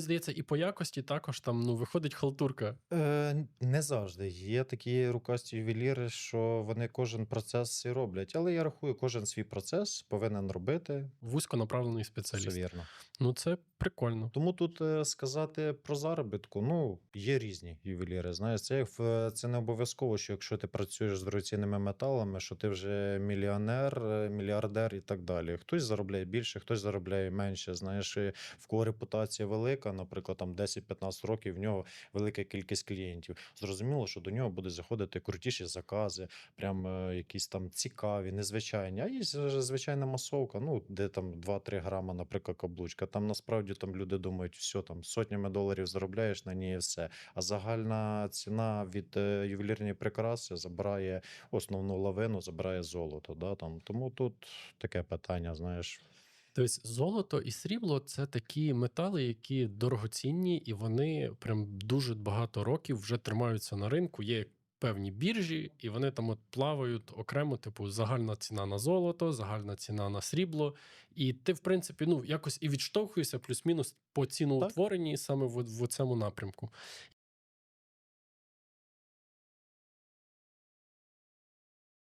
мені здається, і по якості також там ну, виходить халтурка. Е, не завжди. Є такі рукасті ювеліри, що вони кожен процес і роблять. Але я рахую, кожен свій процес повинен робити. Вузьконаправлений Все спеціаліст. вірно. Ну, це прикольно. Тому тут е, сказати про заробітку, ну, є різні ювеліри. Знаєш, це, в- це не обов'язково, що якщо ти працюєш з дорогоцінними металами, що ти вже мільйонер, е, мільярдер і так далі. Хтось заробляє більше, хтось заробляє менше. Знаєш, в кого репутація велика, наприклад, там 10-15 років, в нього велика кількість клієнтів. Зрозуміло, що до нього буде заходити крутіші закази, прям е, якісь там цікаві, незвичайні. А є звичайна масовка, ну, де там 2-3 грама, наприклад, каблучка. Там насправді там люди думають, все, там сотнями доларів заробляєш на ній все. А загальна ціна від е, ювелірної прикраси забирає основну лавину, забирає золото. Да, там. Тому тут таке питання, знаєш. Тобто золото і срібло це такі метали, які дорогоцінні, і вони прям дуже багато років вже тримаються на ринку. Є певні біржі, і вони там от плавають окремо, типу, загальна ціна на золото, загальна ціна на срібло. І ти, в принципі, ну якось і відштовхуєшся плюс-мінус по ціноутворенні саме в, в цьому напрямку.